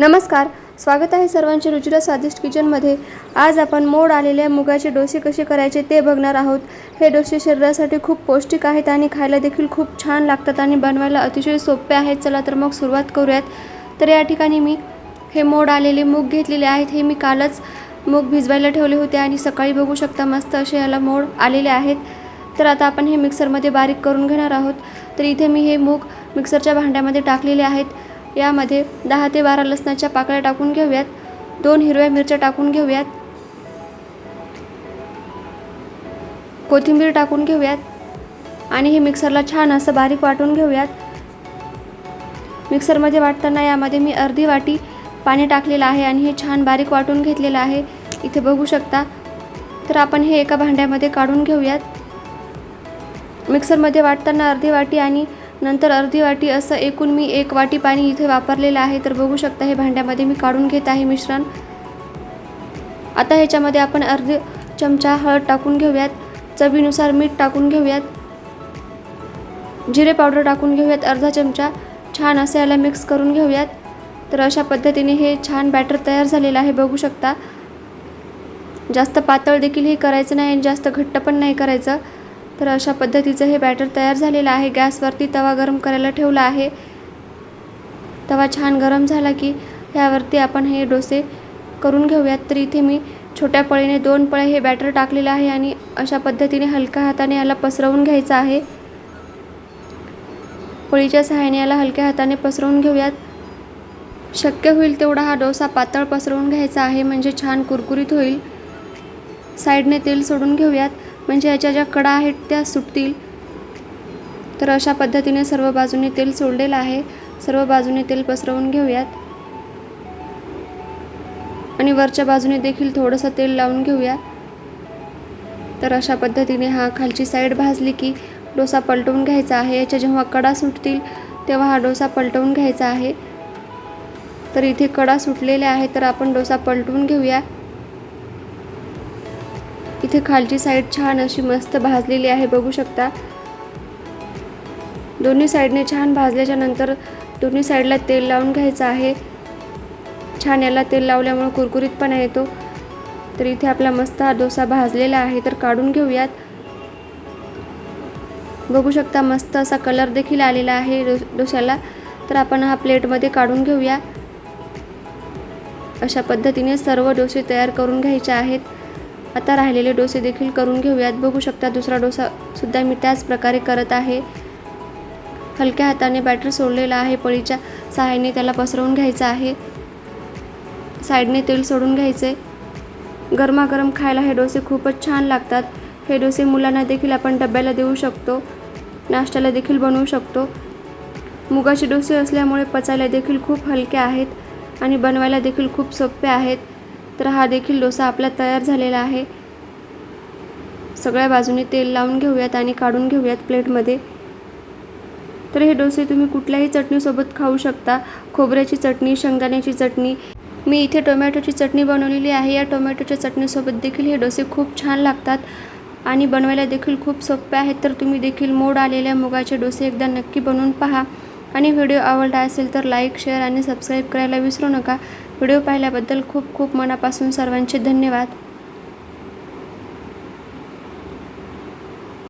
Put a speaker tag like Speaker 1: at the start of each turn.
Speaker 1: नमस्कार स्वागत आहे सर्वांचे रुचिरा स्वादिष्ट किचनमध्ये. आज आपण मोड आलेल्या मुगाचे डोसे कसे करायचे ते बघणार आहोत. हे डोसे शरीरासाठी खूप पौष्टिक आहेत आणि खायला देखील खूप छान लागतात आणि बनवायला अतिशय सोपे आहेत. चला तर मग सुरुवात करूयात. तर या ठिकाणी मी हे मोड आलेले मूग घेतलेले आहेत. हे मी कालच मूग भिजवायला ठेवले होते आणि सकाळी बघू शकता मस्त असे याला मोड आलेले आहेत. तर आता आपण हे मिक्सरमध्ये बारीक करून घेणार आहोत. तर इथे मी हे मूग मिक्सरच्या भांड्यामध्ये टाकलेले आहेत. यामध्ये दहा ते बारा लसणाच्या पाकळ्या टाकून घेऊयात. दोन हिरव्या मिरच्या टाकून घेऊयात. कोथिंबीर टाकून घेऊयात. आणि हे मिक्सरला छान असं बारीक वाटून घेऊयात. मिक्सरमध्ये वाटताना यामध्ये मी अर्धी वाटी पाणी टाकलेलं आहे आणि हे छान बारीक वाटून घेतलेलं आहे. इथे बघू शकता. तर आपण हे एका भांड्यामध्ये काढून घेऊयात. मिक्सरमध्ये वाटताना अर्धी वाटी आणि नंतर अर्धी वाटी असं एकूण मी एक वाटी पाणी इथे वापरलेलं आहे. तर बघू शकता हे भांड्यामध्ये मी काढून घेत आहे मिश्रण. आता ह्याच्यामध्ये आपण अर्धी चमचा हळद टाकून घेऊयात. चवीनुसार मीठ टाकून घेऊयात. जिरे पावडर टाकून घेऊयात. अर्धा चमचा छान असं याला मिक्स करून घेऊयात. तर अशा पद्धतीने हे छान बॅटर तयार झालेलं आहे. बघू शकता. जास्त पातळ देखील हे करायचं नाही आणि जास्त घट्ट पण नाही करायचं. तर अशा पद्धतीचं हे बॅटर तयार झालेलं आहे. गॅसवरती तवा गरम करायला ठेवला आहे. तवा छान गरम झाला की ह्यावरती आपण हे डोसे करून घेऊयात. तर इथे मी छोट्या पळीने दोन पळे हे बॅटर टाकलेलं आहे आणि अशा पद्धतीने हलक्या हाताने याला पसरवून घ्यायचं आहे. पोळीच्या सहाय्याने याला हलक्या हाताने पसरवून घेऊयात. शक्य होईल तेवढा हा डोसा पातळ पसरवून घ्यायचा आहे. म्हणजे छान कुरकुरीत होईल. साईडने तेल सोडून घेऊयात. म्हणजे याच्या ज्या कडा आहेत त्या सुटतील. तर अशा पद्धतीने सर्व बाजूने तेल सोडलेलं आहे. सर्व बाजूने तेल पसरवून घेऊयात. आणि वरच्या बाजूने देखील थोडंसं तेल लावून घेऊया. तर अशा पद्धतीने हा खालची साईड भाजली की डोसा पलटवून घ्यायचा आहे. याच्या जेव्हा कडा सुटतील तेव्हा हा डोसा पलटवून घ्यायचा आहे. तर इथे कडा सुटलेल्या आहे तर आपण डोसा पलटवून घेऊया. इथे खालची साईड छान अशी मस्त भाजलेली आहे बघू शकता. दोन्ही साईडने छान भाजल्याच्या नंतर दोन्ही साईडला तेल लावून घ्यायचं आहे. छान याला तेल लावल्यामुळे कुरकुरीतपणा येतो. तर इथे आपला मस्त हा डोसा भाजलेला आहे तर काढून घेऊयात. बघू शकता मस्त असा कलर देखील आलेला आहे डो डोशाला तर आपण हा प्लेटमध्ये काढून घेऊया. अशा पद्धतीने सर्व डोसे तयार करून घ्यायचे आहेत. आता राहिलेले डोसे देखील करून घेऊयात. बघू शकता दुसरा डोसा सुद्धा मी त्याच प्रकारे करत आहे. हलक्या हाताने बॅटर सोडलेला आहे. पळीच्या सहाय्याने त्याला पसरवून घ्यायचं आहे. साईडने तेल सोडून घ्यायचे. गरमागरम खायला हे डोसे खूपच छान लागतात. हे डोसे मुलांना देखील आपण डब्याला देऊ शकतो. नाश्त्याला देखील बनवू शकतो. मुगाचे डोसे असल्यामुळे पचायला देखील खूप हलके आहेत आणि बनवायला देखील खूप सोपे आहेत. तर हा देखील डोसा आपला तयार झालेला आहे. सगळ्या बाजूने तेल लावून घेऊयात आणि काढून घेऊयात प्लेटमध्ये. तर हे डोसे तुम्ही कुठल्याही चटणीसोबत खाऊ शकता. खोबऱ्याची चटणी शेंगदाण्याची चटणी. मी इथे टोमॅटोची चटणी बनवलेली आहे. या टोमॅटोच्या चटणीसोबत देखील हे डोसे खूप छान लागतात आणि बनवायला देखील खूप सोपे आहेत. तर तुम्ही देखील मोड आलेल्या मुगाचे डोसे एकदा नक्की बनवून पहा. आणि व्हिडिओ आवडला असेल तर लाईक शेअर आणि सबस्क्राईब करायला विसरू नका. व्हिडिओ पाहिल्याबद्दल खूप खूप मनापासून सर्वांचे धन्यवाद.